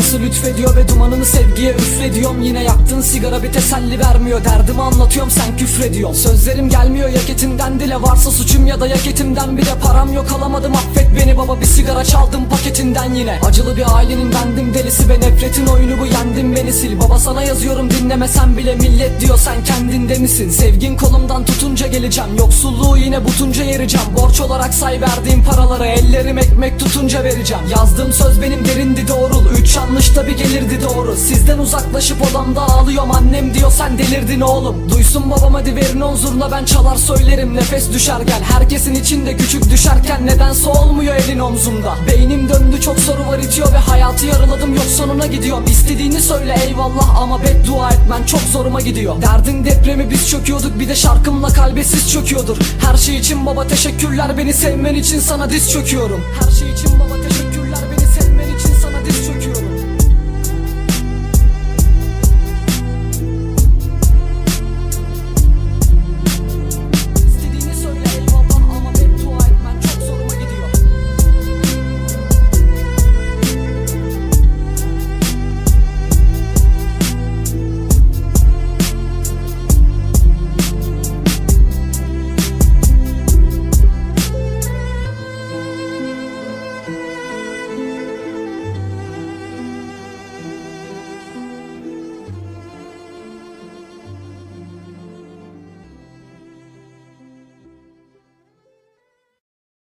şansı lütfediyor ve dumanını sevgiye üflediyorum. Yine yaktığın sigara bir teselli vermiyor. Derdimi anlatıyorum sen küfrediyorsun. Sözlerim gelmiyor yaketinden dile. Varsa suçum ya da yaketimden bile Param yok. Alamadım affet beni baba. Bir sigara çaldım paketinden yine. Acılı bir ailenin bendim delisi ve nefretin oyunu bu yendim beni sil. Baba sana yazıyorum dinlemesen bile millet diyor sen kendinde misin Sevgin kolumdan tutunca geleceğim Yoksulluğu yine butunca yereceğim. Borç olarak say verdiğim paraları Ellerim ekmek tutunca vereceğim. Yazdığım söz benim derindi doğrul. Üç yanlış da bir gelirdi doğru. Sizden uzaklaşıp odamda ağlıyorum. Annem diyor sen delirdin oğlum. Duysun babam hadi verin huzurla ben çalar söylerim. Nefes düşer gel Herkesin içinde küçük düşerken Nedense olmuyor elin omzumda Beynim döndü çok soru hayatı yarıladım yok sonuna gidiyorum İstediğini söyle eyvallah ama beddua etmen çok zoruma gidiyor. Derdin depremi biz çöküyorduk Bir de şarkımla kalbe siz çöküyordur. Her şey için baba teşekkürler. Beni sevmen için sana diz çöküyorum. Her şey için baba